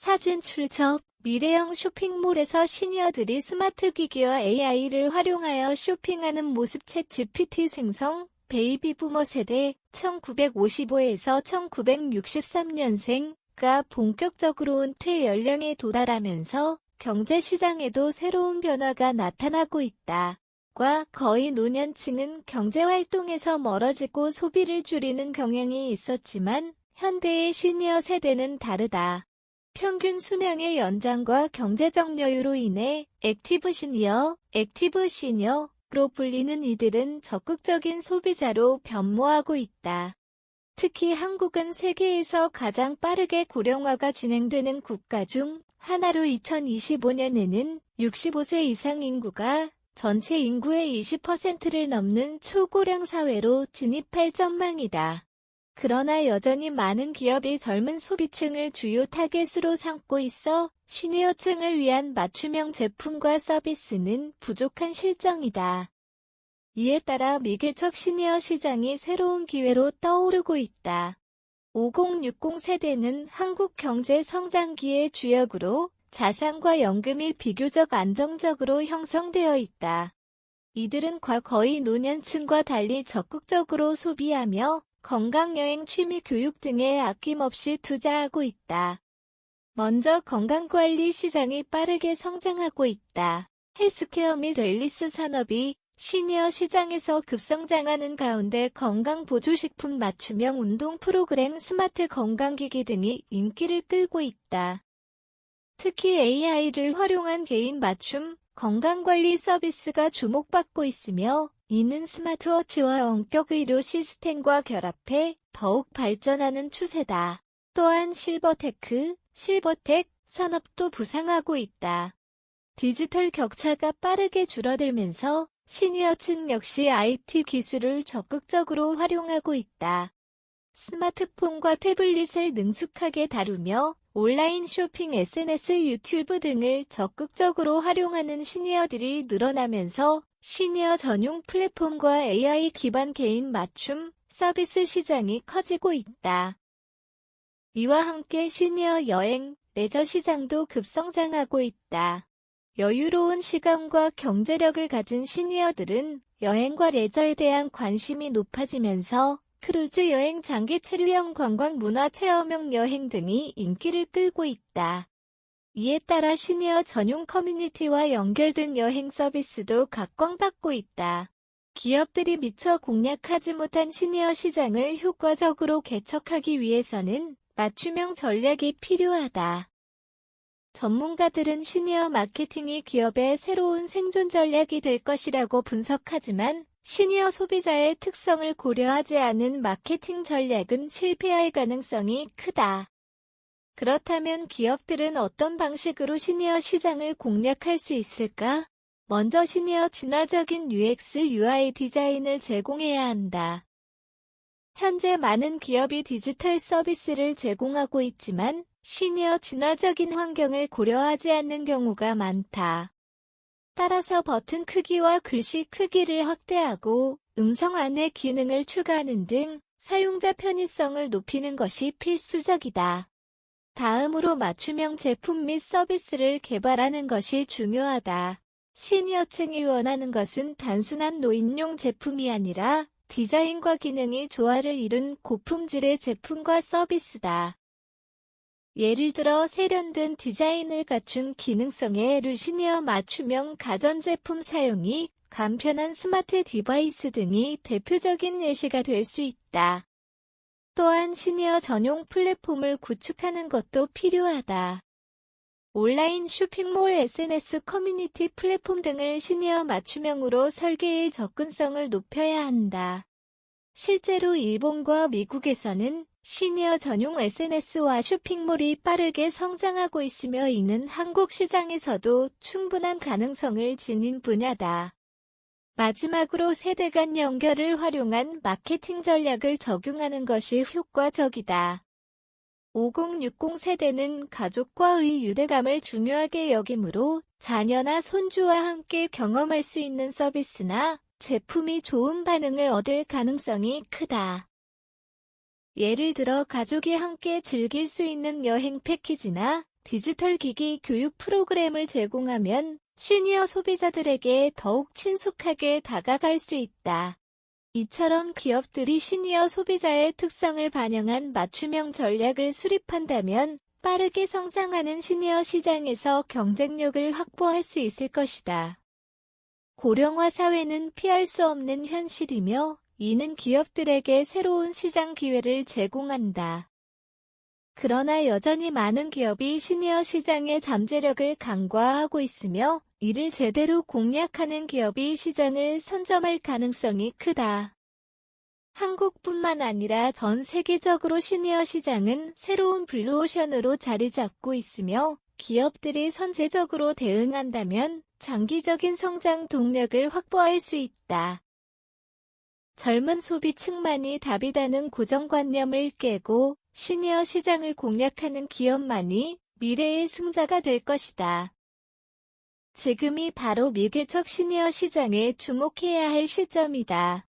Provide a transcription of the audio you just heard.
사진 출처 미래형 쇼핑몰에서 시니어들이 스마트 기기와 AI를 활용하여 쇼핑하는 모습 챗 GPT 생성 베이비 부머 세대 1955에서 1963년생가 본격적으로 은퇴 연령에 도달하면서 경제 시장에도 새로운 변화가 나타나고 있다. 과 거의 노년층은 경제 활동에서 멀어지고 소비를 줄이는 경향이 있었지만 현대의 시니어 세대는 다르다. 평균 수명의 연장과 경제적 여유로 인해 액티브 시니어, 액티브 시니어로 불리는 이들은 적극적인 소비자로 변모하고 있다. 특히 한국은 세계에서 가장 빠르게 고령화가 진행되는 국가 중 하나로 2025년에는 65세 이상 인구가 전체 인구의 20%를 넘는 초고령 사회로 진입할 전망이다. 그러나 여전히 많은 기업이 젊은 소비층을 주요 타겟으로 삼고 있어 시니어층을 위한 맞춤형 제품과 서비스는 부족한 실정이다. 이에 따라 미개척 시니어 시장이 새로운 기회로 떠오르고 있다. 5060 세대는 한국 경제 성장기의 주역으로 자산과 연금이 비교적 안정적으로 형성되어 있다. 이들은 과거의 노년층과 달리 적극적으로 소비하며 건강여행 취미 교육 등에 아낌없이 투자하고 있다. 먼저 건강관리 시장이 빠르게 성장하고 있다. 헬스케어 및 웰리스 산업이 시니어 시장에서 급성장하는 가운데 건강보조식품 맞춤형 운동 프로그램 스마트 건강기기 등이 인기를 끌고 있다. 특히 AI를 활용한 개인 맞춤 건강관리 서비스가 주목받고 있으며 이는 스마트워치와 원격 의료 시스템과 결합해 더욱 발전하는 추세다. 또한 실버테크, 실버텍 산업도 부상하고 있다. 디지털 격차가 빠르게 줄어들면서 시니어층 역시 IT 기술을 적극적으로 활용하고 있다. 스마트폰과 태블릿을 능숙하게 다루며 온라인 쇼핑, SNS, 유튜브 등을 적극적으로 활용하는 시니어들이 늘어나면서 시니어 전용 플랫폼과 AI 기반 개인 맞춤 서비스 시장이 커지고 있다. 이와 함께 시니어 여행, 레저 시장도 급성장하고 있다. 여유로운 시간과 경제력을 가진 시니어들은 여행과 레저에 대한 관심이 높아지면서 크루즈 여행, 장기 체류형 관광 문화 체험형 여행 등이 인기를 끌고 있다. 이에 따라 시니어 전용 커뮤니티와 연결된 여행 서비스도 각광받고 있다. 기업들이 미처 공략하지 못한 시니어 시장을 효과적으로 개척하기 위해서는 맞춤형 전략이 필요하다. 전문가들은 시니어 마케팅이 기업의 새로운 생존 전략이 될 것이라고 분석하지만 시니어 소비자의 특성을 고려하지 않은 마케팅 전략은 실패할 가능성이 크다. 그렇다면 기업들은 어떤 방식으로 시니어 시장을 공략할 수 있을까? 먼저 시니어 진화적인 UX, UI 디자인을 제공해야 한다. 현재 많은 기업이 디지털 서비스를 제공하고 있지만 시니어 진화적인 환경을 고려하지 않는 경우가 많다. 따라서 버튼 크기와 글씨 크기를 확대하고 음성 안내 기능을 추가하는 등 사용자 편의성을 높이는 것이 필수적이다. 다음으로 맞춤형 제품 및 서비스를 개발하는 것이 중요하다. 시니어층이 원하는 것은 단순한 노인용 제품이 아니라 디자인과 기능이 조화를 이룬 고품질의 제품과 서비스다. 예를 들어 세련된 디자인을 갖춘 기능성의 루시니어 맞춤형 가전제품 사용이 간편한 스마트 디바이스 등이 대표적인 예시가 될 수 있다. 또한 시니어 전용 플랫폼을 구축하는 것도 필요하다. 온라인 쇼핑몰 SNS 커뮤니티 플랫폼 등을 시니어 맞춤형으로 설계해 접근성을 높여야 한다. 실제로 일본과 미국에서는 시니어 전용 SNS와 쇼핑몰이 빠르게 성장하고 있으며 이는 한국 시장에서도 충분한 가능성을 지닌 분야다. 마지막으로 세대 간 연결을 활용한 마케팅 전략을 적용하는 것이 효과적이다. 5060 세대는 가족과의 유대감을 중요하게 여기므로 자녀나 손주와 함께 경험할 수 있는 서비스나 제품이 좋은 반응을 얻을 가능성이 크다. 예를 들어 가족이 함께 즐길 수 있는 여행 패키지나 디지털 기기 교육 프로그램을 제공하면 시니어 소비자들에게 더욱 친숙하게 다가갈 수 있다. 이처럼 기업들이 시니어 소비자의 특성을 반영한 맞춤형 전략을 수립한다면 빠르게 성장하는 시니어 시장에서 경쟁력을 확보할 수 있을 것이다. 고령화 사회는 피할 수 없는 현실이며 이는 기업들에게 새로운 시장 기회를 제공한다. 그러나 여전히 많은 기업이 시니어 시장의 잠재력을 간과하고 있으며 이를 제대로 공략하는 기업이 시장을 선점할 가능성이 크다. 한국뿐만 아니라 전 세계적으로 시니어 시장은 새로운 블루오션으로 자리 잡고 있으며 기업들이 선제적으로 대응한다면 장기적인 성장 동력을 확보할 수 있다. 젊은 소비층만이 답이다는 고정관념을 깨고 시니어 시장을 공략하는 기업만이 미래의 승자가 될 것이다. 지금이 바로 미개척 시니어 시장에 주목해야 할 시점이다.